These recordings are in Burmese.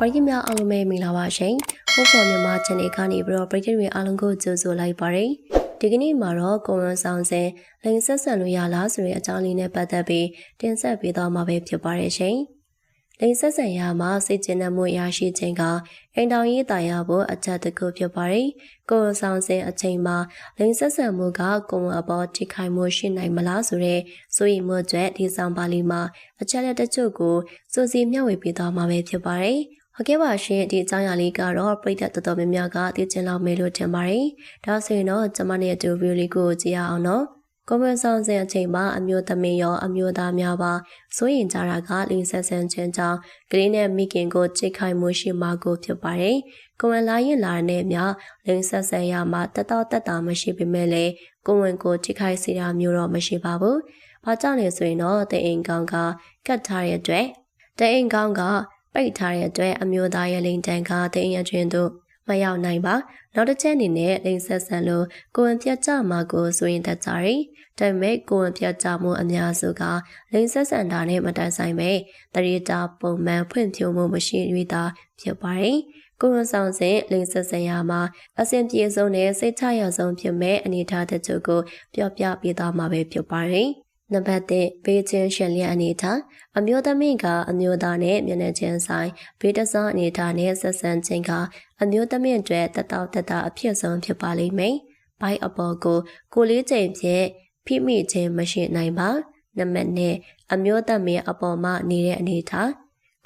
ပရိသတ်များအားလုံးပဲမင်္ဂလာပါရှင်။ဟုတ်ပေါ်မြန်မာ channel ကနေပြီးတော့ပရိသတ်တွေအားလုံးကိုကြိုဆိုလိုက်ပါရစေ။ဒီကနေ့မှာတော့ကိုဝန်ဆောင်စဉ်လိန်ဆက်ဆံလို့ရလားဆိုတဲ့အကြောင်းလေးနဲ့ပတ်သက်ပြီးတင်ဆက်ပေးသွားမှာပဲဖြစ်ပါတယ်ရှင်။လိန်ဆက်ဆံရမှာစိတ်ကျဉ်မှုရရှိခြင်းကအိမ်တော်ရေးတာယာဖို့အချက်တစ်ခုဖြစ်ပါတယ်။ကိုဝန်ဆောင်စဉ်အချိန်မှာလိန်ဆက်ဆံမှုကကိုဝန်အပေါ်ထိခိုက်မှုရှိနိုင်မလားဆိုတဲ့စိုးရိမ်မှုတွေဒီဆောင်ပါလီမှာအချက်လက်တချို့ကိုစိုးစီမျှဝေပေးသွားမှာပဲဖြစ်ပါတယ်။ ဟုတ်ကဲ့ပါရှင်ဒီအကြောင်းအရာလေးကတော့ပြည်သက်တော်တော်များများကသိချင်လောက်မယ်လို့ထင်ပါတယ်။ဒါဆိုရင်တော့ကျွန်မနဲ့အတူဗီဒီယိုလေးကိုကြည့်ရအောင်နော်။ကွန်မန့်ဆောင်စဉ်အချိန်မှာအမျိုးသမီးရောအမျိုးသားများပါစိုးရင်ကြတာကလင်းဆက်ဆန်ခြင်းကြောင့်ကလေးနဲ့မိခင်ကိုချိတ်ခိုင်မှုရှိမှကိုဖြစ်ပါတယ်။ကိုဝင်လာရင်လာတဲ့မြလင်းဆက်ဆန်ရမှာတတော်တက်တာမရှိပေမဲ့လည်းကိုဝင်ကိုချိတ်ခိုင်စီတာမျိုးတော့မရှိပါဘူး။ဘာကြောင့်လဲဆိုရင်တော့တဲ့အိမ်ကောင်ကကတ်ထားတဲ့အတွက်တဲ့အိမ်ကောင်က ပိတ်ထားတဲ့အတွက်အမျိုးသားရဲ့လိန်တန်ကတဲ့အိမ်အတွင်းသို့မရောက်နိုင်ပါနောက်တစ်ချက်အနေနဲ့လိန်ဆက်ဆန်လို့ကိုဝင်ပြတ်ကြမှာကိုဆိုရင်တတ်ကြရီဒါပေမဲ့ကိုဝင်ပြတ်ကြမှုအများစုကလိန်ဆက်ဆန်တာနဲ့မတန်ဆိုင်ပဲတရီတာပုံမှန်ဖွင့်ဖြိုးမှုမရှိရတာဖြစ်ပါတယ်ကိုဝန်ဆောင်စဉ်လိန်ဆက်ဆန်ရမှာအဆင်ပြေဆုံးနဲ့စိတ်ချရဆုံးဖြစ်မဲ့အနေအထားတချို့ကိုပြောပြပေးသွားမှာပဲဖြစ်ပါတယ် နံပါတ်1ဘေးချင်းရှင်လျက်အနေထားအမျိုးသမီးကအမျိုးသားနဲ့မျက်နှာချင်းဆိုင်ဘေးတစားအနေထားနဲ့ဆက်ဆံခြင်းကအမျိုးသမီးအတွက်တတောက်တတအဖြစ်ဆုံးဖြစ်ပါလိမ့်မယ်။ဘိုက်အပေါ်ကိုကိုလေးချိန်ဖြင့်ဖိမိခြင်းမရှိနိုင်ပါ။နံပါတ်2အမျိုးသမီးအပေါ်မှာနေတဲ့အနေထား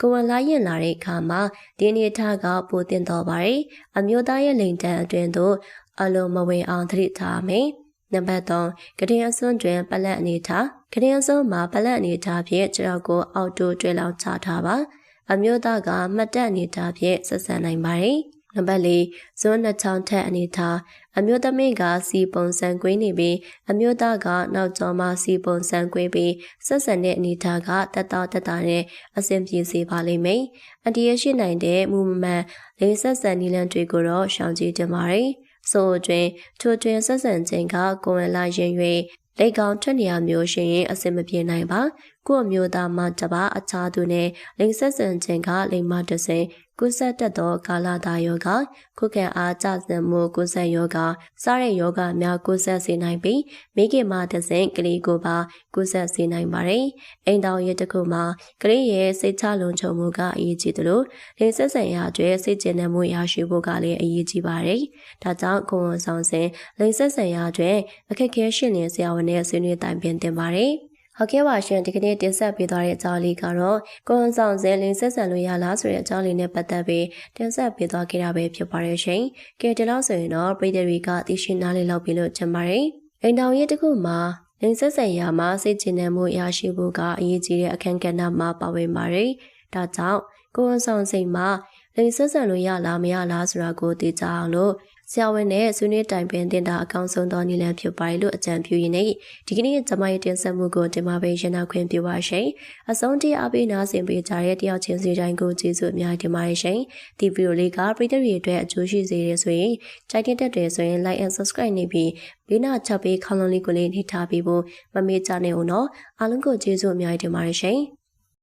ကိုဝန်လာရင်လာတဲ့အခါမှာဒီအနေထားကပိုတင်တော်ပါတယ်။အမျိုးသားရဲ့လိန်တန်အတွင်သို့အလုံးမဝင်အောင်သတိထားမယ်။ နံပါတ်3ကတင်အစွန်းတွင်ပလက်အနေထားကတင်အစွန်းမှာပလက်အနေထားဖြင့်ခြေထောက်ကိုအောက်တိုးတွဲလောင်းချထားပါအမျိုးသားကမှတ်တက်အနေထားဖြင့်ဆက်ဆံနိုင်ပါတယ်နံပါတ်၄ဇွန်းနှချောင်းထက်အနေထားအမျိုးသမီးကစီပုံစံကွင်းနေပြီးအမျိုးသားကနောက်ကျောမှာစီပုံစံကွင်းပြီးဆက်ဆံတဲ့အနေထားကတက်တာတက်တာနဲ့အဆင်ပြေစေပါလိမ့်မယ်။အတရရှိနိုင်တဲ့မူမမှန်လေးဆက်ဆံနည်းလမ်းတွေကိုတော့ရှောင်ကြဉ်တင်ပါတယ်။ ဆိုအတွင်ထိုတွင်ဆက်ဆံခြင်းကကိုယ်လာရင်၍လက်ကောင်ထွက်နေရမျိုးရှိရင်အဆင်မပြေနိုင်ပါကို့အမျိုးသားမှတပါအခြားသူနဲ့လိင်ဆက်ဆံခြင်းကလိင်မတဆင် ကုဆက်တတ်သောကာလတာယောဂခုခံအားကျဆင်မှုကုဆက်ယောဂစားတဲ့ယောဂများကုဆက်စေနိုင်ပြီးမိခင်မှတဆင်ကလေးကိုပါကုဆက်စေနိုင်ပါတယ်။အိမ်တော်ရဲ့တစ်ခုမှာကလေးရဲ့စိတ်ချလုံခြုံမှုကအရေးကြီးသလိုလိင်ဆက်ဆံရာကျွဲစိတ်ကျဉ်တဲ့မှုရရှိဖို့ကလည်းအရေးကြီးပါတယ်။ဒါကြောင့်ကိုယ်ဝန်ဆောင်စဉ်လိင်ဆက်ဆံရာကျွဲအခက်အခဲရှိနေဆရာဝန်နဲ့ဆွေးနွေးတိုင်ပင်တင်ပါတယ်။ ဟုတ်ကဲ့ပါရှင်ဒီကနေ့တင်ဆက်ပေးသွားတဲ့အကြောင်းလေးကတော့ကိုယ်ဆောင်စဲလင်းဆက်ဆံလို့ရလားဆိုတဲ့အကြောင်းလေးနဲ့ပတ်သက်ပြီးတင်ဆက်ပေးသွားခဲ့တာပဲဖြစ်ပါတယ်ရှင်။ကဲဒီလောက်ဆိုရင်တော့ပြည်သူတွေကသိရှိနားလည်လောက်ပြီလို့ထင်ပါတယ်။အိမ်တော်ရေးတစ်ခုမှာလင်းဆက်ဆံရာမှာစိတ်ကျဉ်မှုရရှိဖို့ကအရေးကြီးတဲ့အခန်းကဏ္ဍမှာပါဝင်ပါတယ်။ဒါကြောင့်ကိုယ်ဆောင်စိတ်မှာလိင်ဆက်ဆံလို့ရလားမရလားဆိုတာကိုသိကြအောင်လို့ ဆရာဝန်နဲ့ဆွေးနွေးတိုင်ပင်တင်တာအကောင်းဆုံးသောနည်းလမ်းဖြစ်ပါတယ်လို့အကြံပြုရင်းနဲ့ဒီကနေ့ကျွန်မရဲ့တင်ဆက်မှုကိုတင်ပါပေးရနာခွင့်ပြုပါရှင်။အဆုံးထိအားပေးနာဆင်ပေးကြတဲ့တယောက်ချင်းစီတိုင်းကိုကျေးဇူးအများကြီးတင်ပါတယ်ရှင်။ဒီဗီဒီယိုလေးကပရိသတ်တွေအတွက်အကျိုးရှိစေရဆိုရင်ကြိုက်တဲ့တဲ့ဆိုရင် like and subscribe နေပြီးဘေးနာချက်ပေးခေါင်းလုံးလေးကိုလေးနှိထားပေးဖို့မမေ့ကြနဲ့ဦးနော်။အားလုံးကိုကျေးဇူးအများကြီးတင်ပါတယ်ရှင်။